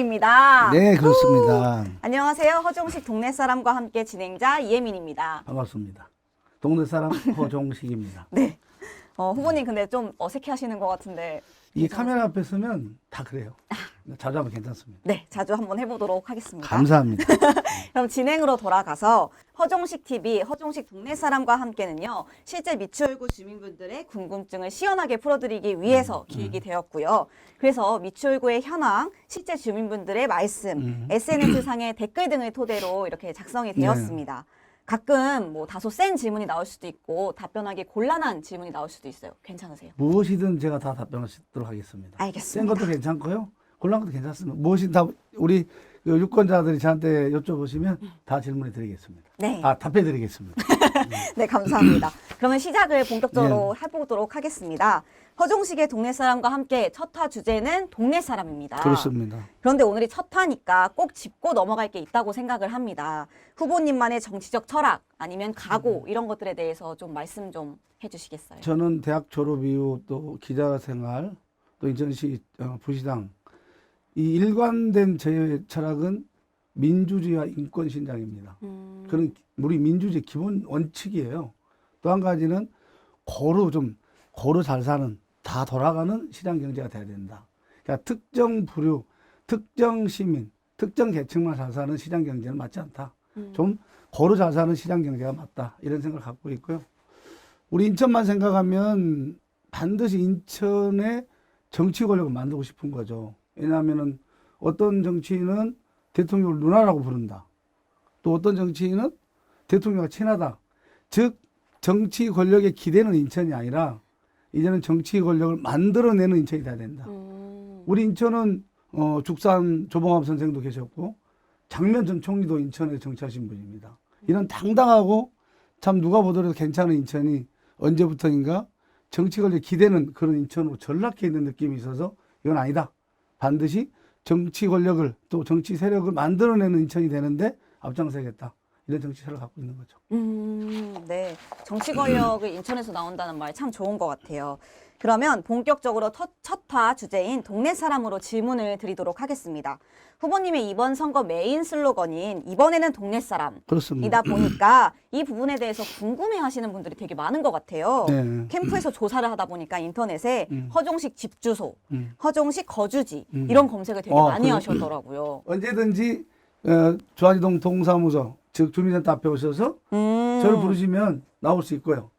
방송입니다. 네, 그렇습니다. 안녕하세요. 허종식 동네 사람과 함께 진행자 이혜민입니다. 반갑습니다. 동네 사람 허종식입니다. 네. 어, 후보님 근데 좀 어색해 하시는 것 같은데. 이 카메라 앞에 서면 다 그래요. 자주 하면 괜찮습니다. 네, 자주 한번 해보도록 하겠습니다. 감사합니다. 그럼 진행으로 돌아가서 허종식 TV, 허종식 동네 사람과 함께는요, 실제 미추홀구 주민분들의 궁금증을 시원하게 풀어드리기 위해서 기획이 되었고요. 그래서 미추홀구의 현황, 실제 주민분들의 말씀, SNS상의 댓글 등을 토대로 이렇게 작성이 되었습니다. 가끔 뭐 다소 센 질문이 나올 수도 있고 답변하기 곤란한 질문이 나올 수도 있어요. 괜찮으세요? 무엇이든 제가 다 답변을 하도록 하겠습니다. 알겠습니다. 센 것도 괜찮고요. 곤란 것도 괜찮습니다. 무엇이든 다 우리 그 유권자들이 저한테 여쭤보시면 다 질문해 드리겠습니다. 네. 아, 답해 드리겠습니다. 네, 감사합니다. 그러면 시작을 본격적으로 예. 해보도록 하겠습니다. 허종식의 동네 사람과 함께 첫화 주제는 동네 사람입니다. 그렇습니다. 그런데 오늘이 첫 화니까 꼭 짚고 넘어갈 게 있다고 생각을 합니다. 후보님만의 정치적 철학 아니면 각오 음. 이런 것들에 대해서 좀 말씀 좀 해주시겠어요? 저는 대학 졸업 이후 또 기자 생활, 또 인천시 어, 부시당 이 일관된 제 철학은 민주주의와 인권 신장입니다. 음, 그런 우리 민주주의 기본 원칙이에요. 또 한 가지는 고루 좀 고루 잘 사는 다 돌아가는 시장 경제가 돼야 된다. 그러니까 특정 부류, 특정 시민, 특정 계층만 잘 사는 시장 경제는 맞지 않다. 음. 좀 고루 잘 사는 시장 경제가 맞다. 이런 생각을 갖고 있고요. 우리 인천만 생각하면 반드시 인천의 정치 권력을 만들고 싶은 거죠. 왜냐하면은 어떤 정치인은 대통령을 누나라고 부른다. 또 어떤 정치인은 대통령과 친하다. 즉 정치 권력에 기대는 인천이 아니라 이제는 정치 권력을 만들어내는 인천이 돼야 된다. 음, 우리 인천은 어, 죽산 조봉암 선생도 계셨고 장면 전 총리도 인천에 정치하신 분입니다. 이런 당당하고 참 누가 보더라도 괜찮은 인천이 언제부터인가 정치 권력 기대는 그런 인천으로 전락해 있는 느낌이 있어서 이건 아니다. 반드시 정치 권력을 또 정치 세력을 만들어내는 인천이 되는데 앞장서야겠다. 이런 정치를 갖고 있는 거죠. 음, 네. 정치 권력을 인천에서 나온다는 말 참 좋은 것 같아요. 그러면 본격적으로 첫화 주제인 동네 사람으로 질문을 드리도록 하겠습니다. 후보님의 이번 선거 메인 슬로건인 이번에는 동네 사람. 그렇습니다. 이다 보니까 이 부분에 대해서 궁금해 하시는 분들이 되게 많은 것 같아요. 네. 캠프에서 조사를 하다 보니까 인터넷에 음. 허종식 집 주소, 음. 허종식 거주지 음. 이런 검색을 되게 어, 많이 그래. 하셨더라고요. 언제든지 어, 조한이동 동사무소 즉 주민센터 앞에 오셔서 음. 저를 부르시면 나올 수 있고요.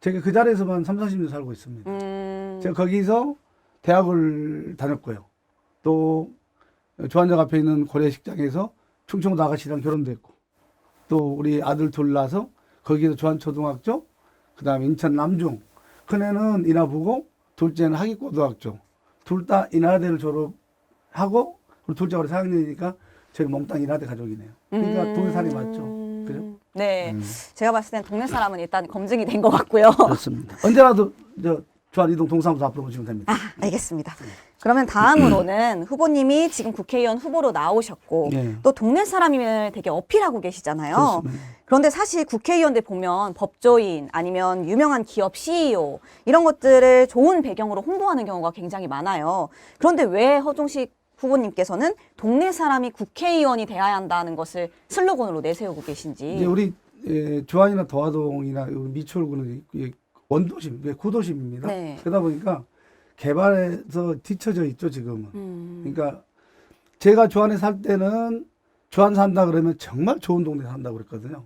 제가 그 자리에서만 3, 40년 살고 있습니다. 음. 제가 거기서 대학을 다녔고요. 또 조한역 앞에 있는 고려식장에서 충청도 아가씨랑 결혼도 했고 또 우리 아들 둘 낳아서 거기서 조한초등학교 그다음에 인천 남중 큰애는 인하부고 둘째는 하기고등학교 둘 다 인하대를 졸업하고 그리고 둘째가 우리 4학년이니까 저희 몽땅 인하대 가족이네요. 그러니까 음. 동네 살이 맞죠. 그죠? 네. 음. 제가 봤을 땐 동네 사람은 일단 검증이 된 것 같고요. 그렇습니다. 언제라도 저 조한 이동 동사무소 앞으로 오시면 됩니다. 아, 알겠습니다. 그러면 다음으로는 후보님이 지금 국회의원 후보로 나오셨고 네. 또 동네 사람임을 되게 어필하고 계시잖아요. 그렇습니다. 그런데 사실 국회의원들 보면 법조인 아니면 유명한 기업 CEO 이런 것들을 좋은 배경으로 홍보하는 경우가 굉장히 많아요. 그런데 왜 허종식 후보님께서는 동네 사람이 국회의원이 돼야 한다는 것을 슬로건으로 내세우고 계신지. 이제 우리 에, 조안이나 도화동이나 우리 미추홀구는 이 원도심, 이게 구도심입니다. 네. 그러다 보니까 개발에서 뒤처져 있죠 지금은. 음, 그러니까 제가 조안에 살 때는 조안 산다 그러면 정말 좋은 동네 산다 고 그랬거든요.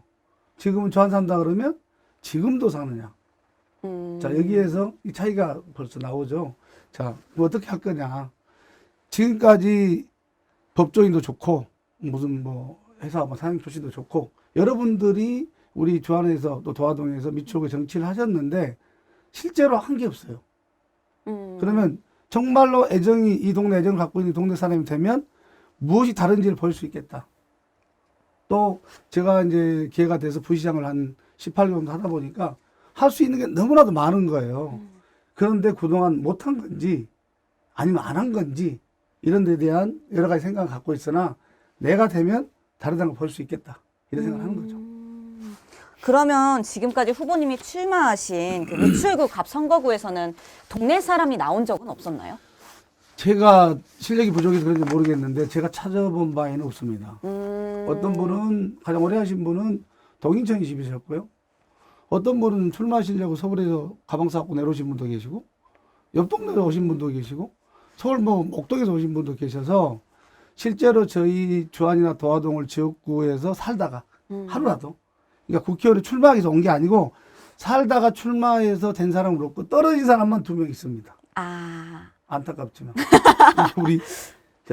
지금은 조안 산다 그러면 지금도 사느냐. 음, 자 여기에서 이 차이가 벌써 나오죠. 자 뭐 어떻게 할 거냐. 지금까지 법조인도 좋고 무슨 뭐 회사 뭐 사장 출신도 좋고 여러분들이 우리 조안에서 또 도화동에서 미추홀구 정치를 하셨는데 실제로 한 게 없어요. 음, 그러면 정말로 애정이 이 동네 애정을 갖고 있는 동네 사람이 되면 무엇이 다른지를 볼 수 있겠다. 또 제가 이제 기회가 돼서 부시장을 한 18년 정도 하다 보니까 할 수 있는 게 너무나도 많은 거예요. 그런데 그동안 못한 건지 아니면 안 한 건지 이런 데 대한 여러 가지 생각을 갖고 있으나 내가 되면 다르다는 걸볼수 있겠다. 이런 생각을 하는 거죠. 음, 그러면 지금까지 후보님이 출마하신 그 미추홀구 갑 선거구에서는 동네 사람이 나온 적은 없었나요? 제가 실력이 부족해서 그런지 모르겠는데 제가 찾아본 바에는 없습니다. 음. 어떤 분은 가장 오래 하신 분은 동인천 20이셨고요. 어떤 분은 술 마시려고 서울에서 가방 싸고 내려오신 분도 계시고 옆 동네에서 오신 분도 계시고 서울 뭐 옥동에서 오신 분도 계셔서 실제로 저희 주안이나 도화동을 지역구에서 살다가 음. 하루라도 그러니까 국회의원에 출마해서 온 게 아니고 살다가 출마해서 된 사람은 없고 떨어진 사람만 두 명 있습니다. 아, 안타깝지만 우리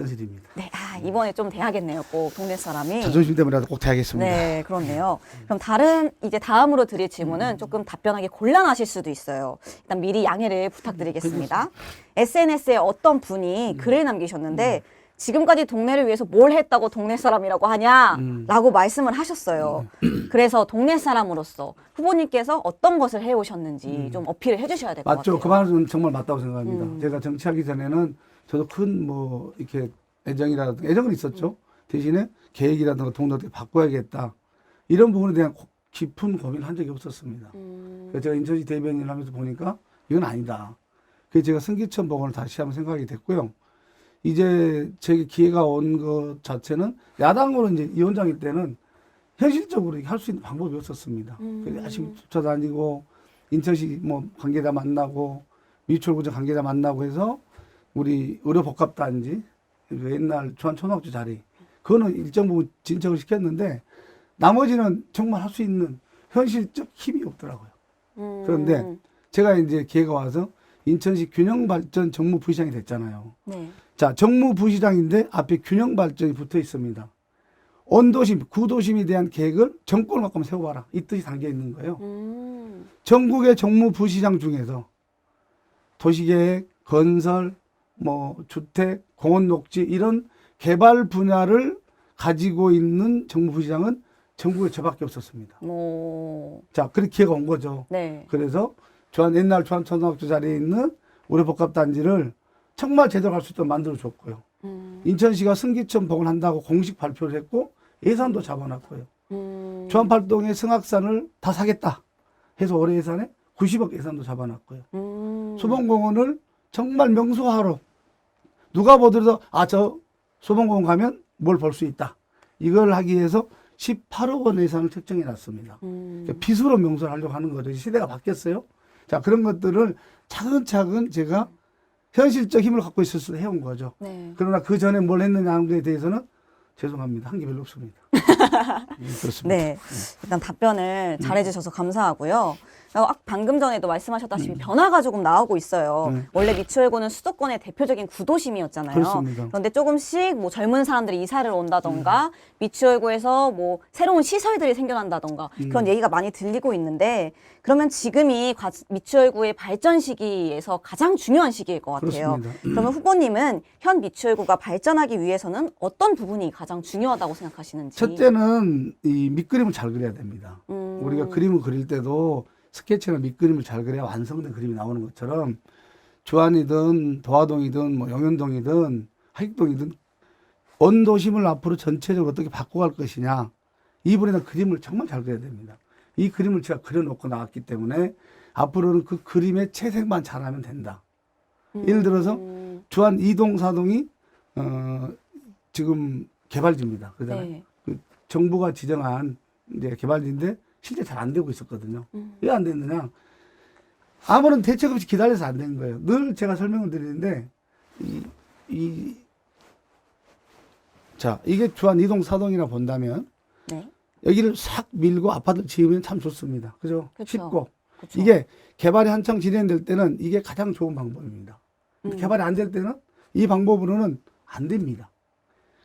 현실입니다. 네. 아, 이번에 좀 돼야겠네요. 꼭 동네 사람이. 자존심 때문에라도 꼭 돼야겠습니다. 네, 그렇네요. 그럼 다른 이제 다음으로 드릴 질문은 음. 조금 답변하기 곤란하실 수도 있어요. 일단 미리 양해를 부탁드리겠습니다. SNS에 어떤 분이 음. 글을 남기셨는데 지금까지 동네를 위해서 뭘 했다고 동네 사람이라고 음. 하냐라고 말씀을 하셨어요. 그래서 동네 사람으로서 후보님께서 어떤 것을 해오셨는지 좀 어필을 해주셔야 될 것 같아요. 음. 맞죠. 그 말은 정말 맞다고 생각합니다. 음. 제가 정치하기 전에는 저도 큰 뭐 이렇게 애정이라든가 애정은 있었죠. 음. 대신에 계획이라든가 동네 어떻게 바꿔야겠다 이런 부분에 대한 고- 깊은 고민을 한 적이 없었습니다. 음, 그래서 제가 인천시 대변인을 하면서 보니까 이건 아니다. 그래서 제가 승기천 복원을 다시 한번 생각이 됐고요. 이제 제게 기회가 온 것 자체는 야당으로 이제 위원장일 때는 현실적으로 할 수 있는 방법이 없었습니다. 음. 그래서 열심히 쫓아다니고 인천시 뭐 관계자 만나고 미추홀구청 관계자 만나고 해서 우리 의료복합단지 그 옛날 중앙초등학교 자리 그거는 일정 부분 진척을 시켰는데 나머지는 정말 할 수 있는 현실적 힘이 없더라고요. 음, 그런데 제가 이제 기회가 와서 인천시 균형발전 정무부시장이 됐잖아요. 네. 자, 정무부시장인데 앞에 균형발전이 붙어 있습니다. 원도심, 구도심에 대한 계획을 정권을 갖고 세워봐라. 이 뜻이 담겨 있는 거예요. 음, 전국의 정무부시장 중에서 도시계획, 건설, 뭐 주택, 공원 녹지 이런 개발 분야를 가지고 있는 정무부시장은 전국에 저밖에 없었습니다. 뭐, 자, 그렇게 기회가 온 거죠. 네. 그래서 주한 옛날 주한초등학교 자리에 있는 우리 복합 단지를 정말 제대로 할 수 있도록 만들어 줬고요. 음, 인천시가 승기천 복원한다고 공식 발표를 했고 예산도 잡아놨고요. 음, 주한팔동의 승악산을 다 사겠다 해서 올해 예산에 90억 예산도 잡아놨고요. 음, 소봉공원을 정말 명소화로 누가 보더라도 아 저 소봉공원 가면 뭘 볼 수 있다. 이걸 하기 위해서 18억 원 예산을 책정해 놨습니다. 음, 그러니까 빚으로 명소를 하려고 하는 거죠. 시대가 바뀌었어요. 자 그런 것들을 차근차근 제가 현실적 힘을 갖고 있어서 해온 거죠. 네. 그러나 그 전에 뭘 했느냐 하는 것에 대해서는 죄송합니다. 한 게 별로 없습니다. 예, 그렇습니다. 네. 일단 답변을 잘해주셔서 감사하고요. 어, 방금 전에도 말씀하셨다시피 변화가 조금 나오고 있어요. 네. 원래 미추홀구는 수도권의 대표적인 구도심이었잖아요. 그렇습니다. 그런데 조금씩 뭐 젊은 사람들이 이사를 음. 온다던가 미추홀구에서 뭐 새로운 시설들이 생겨난다던가 음. 그런 얘기가 많이 들리고 있는데 그러면 지금이 과- 미추홀구의 발전 시기에서 가장 중요한 시기일 것 같아요. 그렇습니다. 그러면 후보님은 현 미추홀구가 발전하기 위해서는 어떤 부분이 가장 중요하다고 생각하시는지? 첫째는 이 밑그림을 잘 그려야 됩니다. 음. 우리가 그림을 그릴 때도 스케치나 밑그림을 잘 그려야 완성된 그림이 나오는 것처럼 주안이든 도화동이든 뭐 영현동이든 하익동이든 원도심을 앞으로 전체적으로 어떻게 바꿔갈 것이냐 이 대한 그림을 정말 잘 그려야 됩니다. 이 그림을 제가 그려놓고 나왔기 때문에 앞으로는 그 그림의 채색만 잘하면 된다. 예를 들어서 음, 주안 이동 사동이 어 지금 개발지입니다. 그잖아요. 네. 그 정부가 지정한 이제 개발지인데 실제 잘 안 되고 있었거든요. 음. 왜안 됐느냐? 아무런 대책 없이 기다려서 안 된 거예요. 늘 제가 설명을 드리는데 이, 이 자, 이게 주한 이동 사동이라 본다면 네. 여기를 싹 밀고 아파트를 지으면 참 좋습니다. 그죠? 그쵸. 쉽고. 그쵸. 이게 개발이 한창 진행될 때는 이게 가장 좋은 방법입니다. 음. 개발이 안 될 때는 이 방법으로는 안 됩니다.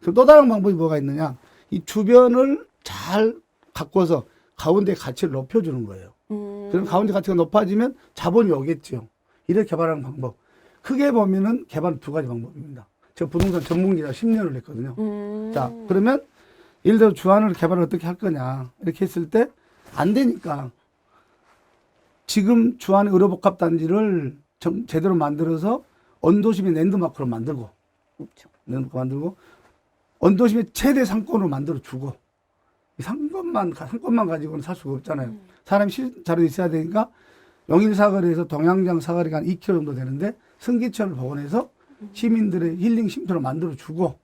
그럼 또 다른 방법이 뭐가 있느냐? 이 주변을 잘 가꿔서 가운데 가치를 높여주는 거예요. 음, 그럼 가운데 가치가 높아지면 자본이 오겠죠. 이렇게 개발하는 방법. 크게 보면은 개발 두 가지 방법입니다. 제가 부동산 전문기자 10년을 했거든요. 음, 자, 그러면 예를 들어 주안을 개발을 어떻게 할 거냐. 이렇게 했을 때 안 되니까 지금 주안의 의료복합 단지를 정- 제대로 만들어서 언도심의 랜드마크로 만들고 그렇죠. 랜드마크 만들고 언도심의 최대 상권으로 만들어 주고 이 상권만 가- 상권만 가지고는 살 수가 없잖아요. 사람이 실자로 있어야 되니까 영일 사거리에서 동양장 사거리가 한 2km 정도 되는데 승기천을 복원해서 시민들의 힐링 쉼터를 만들어 주고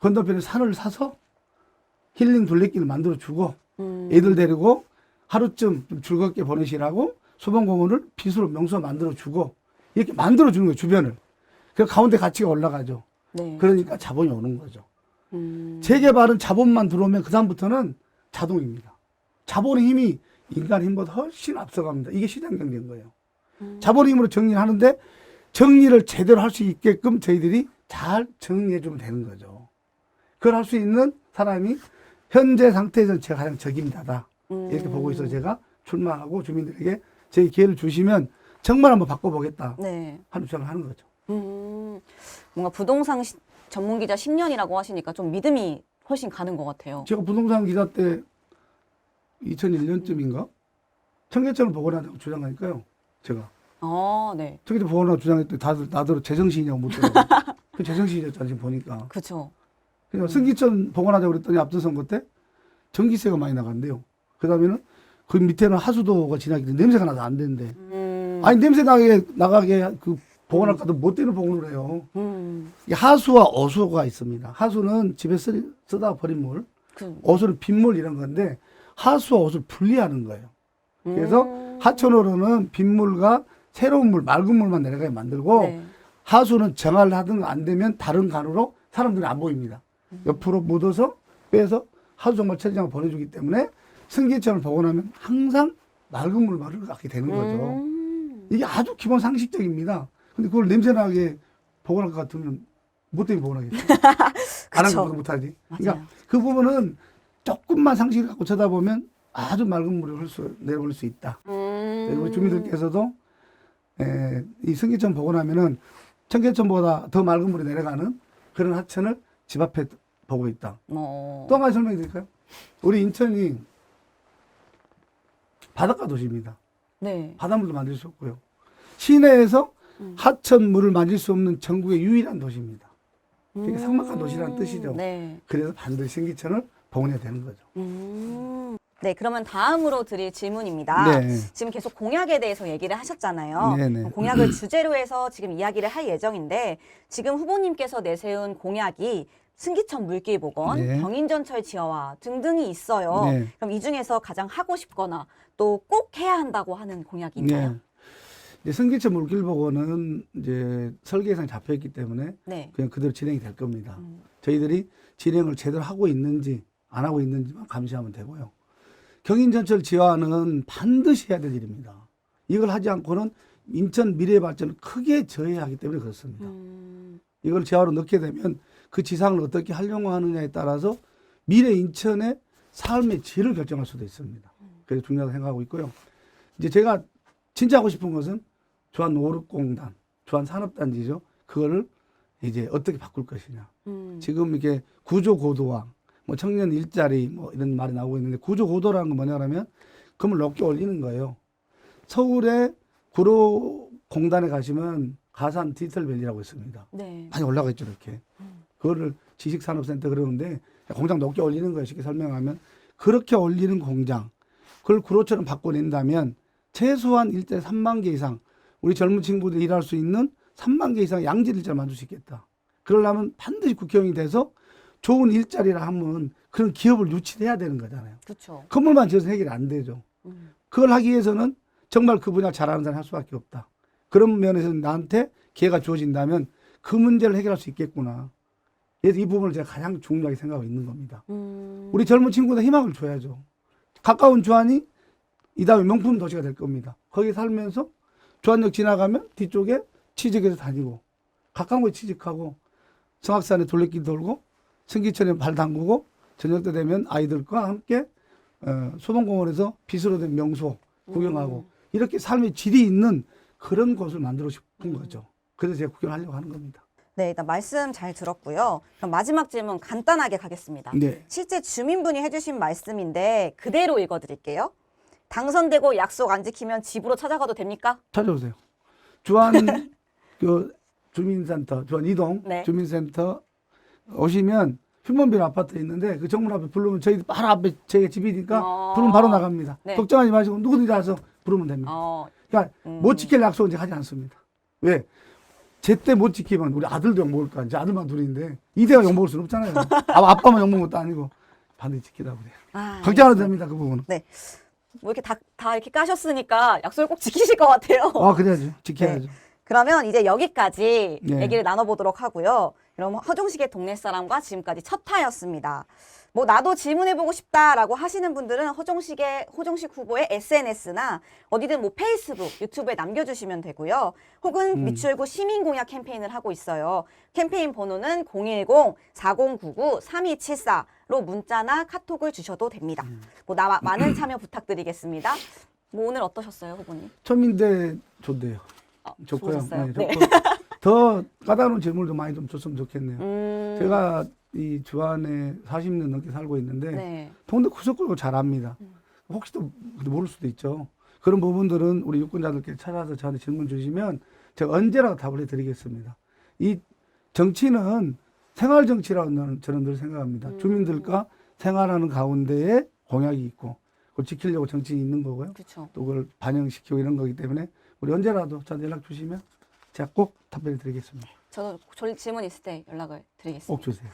건너편에 산을 사서 힐링 둘레길을 만들어 주고 음. 애들 데리고 하루쯤 좀 즐겁게 보내시라고 소방공원을 빗으로 명소 만들어 주고 이렇게 만들어 주는 거예요 주변을 그 가운데 가치가 올라가죠 네. 그러니까 자본이 오는 거죠 음. 재개발은 자본만 들어오면 그 다음부터는 자동입니다 자본의 힘이 인간의 힘보다 훨씬 앞서갑니다 이게 시장 경제인 거예요 음. 자본의 힘으로 정리를 하는데 정리를 제대로 할 수 있게끔 저희들이 잘 정리해 주면 되는 거죠 그걸 할 수 있는 사람이 현재 상태에서 제가 가장 적임자다 이렇게 음. 보고 있어 제가 출마하고 주민들에게 제 기회를 주시면 정말 한번 바꿔보겠다 네. 하는 주장을 하는 거죠. 음. 뭔가 부동산 시- 전문 기자 10년이라고 하시니까 좀 믿음이 훨씬 가는 것 같아요. 제가 부동산 기자 때 2001년쯤인가 청계천을 복원하자고 주장하니까요. 제가 아, 네. 청계천 복원하고 주장했더니 다들 나더러 제정신이냐고 묻더라고요. 그 제정신이었잖아요 지금 보니까. 그렇죠. 그래서 승기천 복원하자고 그랬더니 앞선 선거 때 전기세가 많이 나간대요. 그 다음에는 그 밑에는 하수도가 지나기 때문에 냄새가 나서 안 되는데 음. 아니 냄새 나게 나가게 그 복원할 까도 못 되는 복원을 해요. 음. 이 하수와 어수가 있습니다. 하수는 집에 쓰, 쓰다 버린 물, 그, 어수는 빗물 이런 건데 하수와 어수를 분리하는 거예요. 그래서 음. 하천으로는 빗물과 새로운 물, 맑은 물만 내려가게 만들고 네. 하수는 정화를 하든 안 되면 다른 간으로 사람들이 안 보입니다. 음. 옆으로 묻어서 빼서 하수 정말 처리장을 보내주기 때문에 승계천을 복원하면 항상 맑은 물만을 갖게 되는 거죠. 음. 이게 아주 기본 상식적입니다. 근데 그걸 냄새나게 복원할 것 같으면 뭐 때문에 복원하겠어요? 안. 하면 못하지. 그러니까. 그 부분은 조금만 상식을 갖고 쳐다보면 아주 맑은 물을 흘수, 내려올 수 있다. 음. 우리 주민들께서도 에, 이 승계천 복원하면은 청계천보다 더 맑은 물이 내려가는 그런 하천을 집 앞에 보고 있다. 어. 또 한 가지 설명해 드릴까요? 우리 인천이 바닷가 도시입니다. 네. 바닷물도 만들 수 없고요. 시내에서 음. 하천물을 만질 수 없는 전국의 유일한 도시입니다. 되게 음. 삭막한 도시라는 뜻이죠. 네. 그래서 반드시 승기천을 복원해야 되는 거죠. 음. 네, 그러면 다음으로 드릴 질문입니다. 네. 지금 계속 공약에 대해서 얘기를 하셨잖아요. 네네. 공약을 주제로 해서 지금 이야기를 할 예정인데 지금 후보님께서 내세운 공약이 승기천 물길 복원, 네. 경인전철 지하화 등등이 있어요. 네. 그럼 이 중에서 가장 하고 싶거나 또 꼭 해야 한다고 하는 공약이 있나요? 네. 이제 승기천 물길 복원은 이제 설계 예산이 잡혀 있기 때문에 네. 그냥 그대로 진행이 될 겁니다. 음. 저희들이 진행을 제대로 하고 있는지 안 하고 있는지만 감시하면 되고요. 경인전철 지하는 반드시 해야 될 일입니다. 이걸 하지 않고는 인천 미래 발전을 크게 저해하기 때문에 그렇습니다. 음. 이걸 지하로 넣게 되면 그 지상을 어떻게 활용하느냐에 따라서 미래 인천의 삶의 질을 결정할 수도 있습니다. 그래서 중요하다고 생각하고 있고요. 이제 제가 진짜 하고 싶은 것은 주한 노릇공단, 주한 산업단지죠. 그거를 이제 어떻게 바꿀 것이냐. 음. 지금 이게 구조 고도화, 뭐 청년 일자리 뭐 이런 말이 나오고 있는데 구조 고도라는 건 뭐냐면 금을 높게 올리는 거예요. 서울의 구로 공단에 가시면 가산 디지털 밸리라고 있습니다. 네. 많이 올라가 있죠, 이렇게. 그거를 지식산업센터 그러는데 공장 높게 올리는 거예요, 쉽게 설명하면. 그렇게 올리는 공장, 그걸 구로처럼 바꿔낸다면 최소한 일대 3만 개 이상, 우리 젊은 친구들이 일할 수 있는 3만 개 이상 양질 일자를 만들 수 있겠다. 그러려면 반드시 국회의원이 돼서 좋은 일자리라 하면 그런 기업을 유치해야 되는 거잖아요. 그렇죠. 건물만 지어서 해결이 안 되죠. 음. 그걸 하기 위해서는 정말 그 분야 잘하는 사람이 할 수밖에 없다. 그런 면에서 나한테 기회가 주어진다면 그 문제를 해결할 수 있겠구나. 그래서 이 부분을 제가 가장 중요하게 생각하고 있는 겁니다. 음. 우리 젊은 친구들 희망을 줘야죠. 가까운 주안이 이 다음에 명품 도시가 될 겁니다. 거기 살면서 주안역 지나가면 뒤쪽에 취직해서 다니고 가까운 곳에 취직하고 성악산에 돌레길 돌고 승기천에 발 담그고 저녁 때 되면 아이들과 함께 어, 소동공원에서 빛으로 된 명소 구경하고 이렇게 삶의 질이 있는 그런 곳을 만들고 싶은 거죠. 그래서 제가 구경하려고 하는 겁니다. 네, 일단 말씀 잘 들었고요. 그럼 마지막 질문 간단하게 가겠습니다. 네. 실제 주민분이 해주신 말씀인데 그대로 읽어드릴게요. 당선되고 약속 안 지키면 집으로 찾아가도 됩니까? 찾아오세요. 주안 그 주민센터, 주안 이동 네. 주민센터 오시면 휴먼빌 아파트 있는데 그 정문 앞에 부르면 저희 바로 앞에 제 집이니까 어. 부르면 바로 나갑니다. 네. 걱정하지 마시고 누구든지 와서 부르면 됩니다. 어, 그러니까 음. 못 지킬 약속은 이제 하지 않습니다. 왜? 제때 못 지키면 우리 아들도 욕먹을 거 이제 아들만 둘인데 이대가 욕먹을 수는 없잖아요. 아, 아빠만 욕먹는 것도 아니고 반드시 지키라고 그래요. 아, 걱정 안 해도 됩니다. 그 부분은. 뭐 이렇게 다, 다 이렇게 까셨으니까 약속을 꼭 지키실 것 같아요. 아, 그래야죠. 지켜야죠. 그러면 이제 여기까지 네. 얘기를 나눠보도록 하고요. 그럼 허종식의 동네 사람과 지금까지 첫 타였습니다. 뭐 나도 질문해보고 싶다라고 하시는 분들은 허종식의 허종식 후보의 SNS나 어디든 뭐 페이스북, 유튜브에 남겨주시면 되고요. 혹은 음. 미추홀구 시민공약 캠페인을 하고 있어요. 캠페인 번호는 010-4099-3274로 문자나 카톡을 주셔도 됩니다. 음. 뭐 나, 많은 참여 부탁드리겠습니다. 뭐 오늘 어떠셨어요, 후보님? 처음인데 좋대요. 아, 좋고요. 네, 네. 좋고. 더 까다로운 질문을 좀 많이 좀 줬으면 좋겠네요. 음, 제가 이 주안에 40년 넘게 살고 있는데 네. 동네 구석구석 잘 압니다. 혹시 또 모를 수도 있죠. 그런 부분들은 우리 유권자들께 찾아서 저한테 질문 주시면 제가 언제라도 답을 해드리겠습니다. 이 정치는 생활 정치라고 저는, 늘 생각합니다. 음. 주민들과 생활하는 가운데에 공약이 있고 그걸 지키려고 정치인이 있는 거고요. 그렇죠. 또 그걸 반영시키고 이런 거기 때문에 우리 언제라도 저한테 연락 주시면 제가 꼭 답변해 드리겠습니다. 저도 절- 질문 있을 때 연락을 드리겠습니다. 꼭 주세요.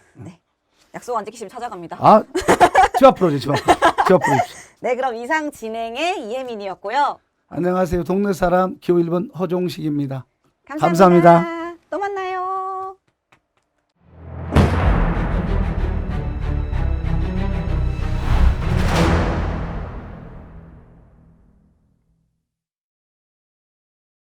약속 안 지키시면 찾아갑니다. 아, 집 앞으로 오죠, 집 앞으로. 집 앞으로. 네, 그럼 이상 진행의 이혜민이었고요. 안녕하세요. 동네 사람 기호 1번 허종식입니다. 감사합니다. 감사합니다. 또 만나요.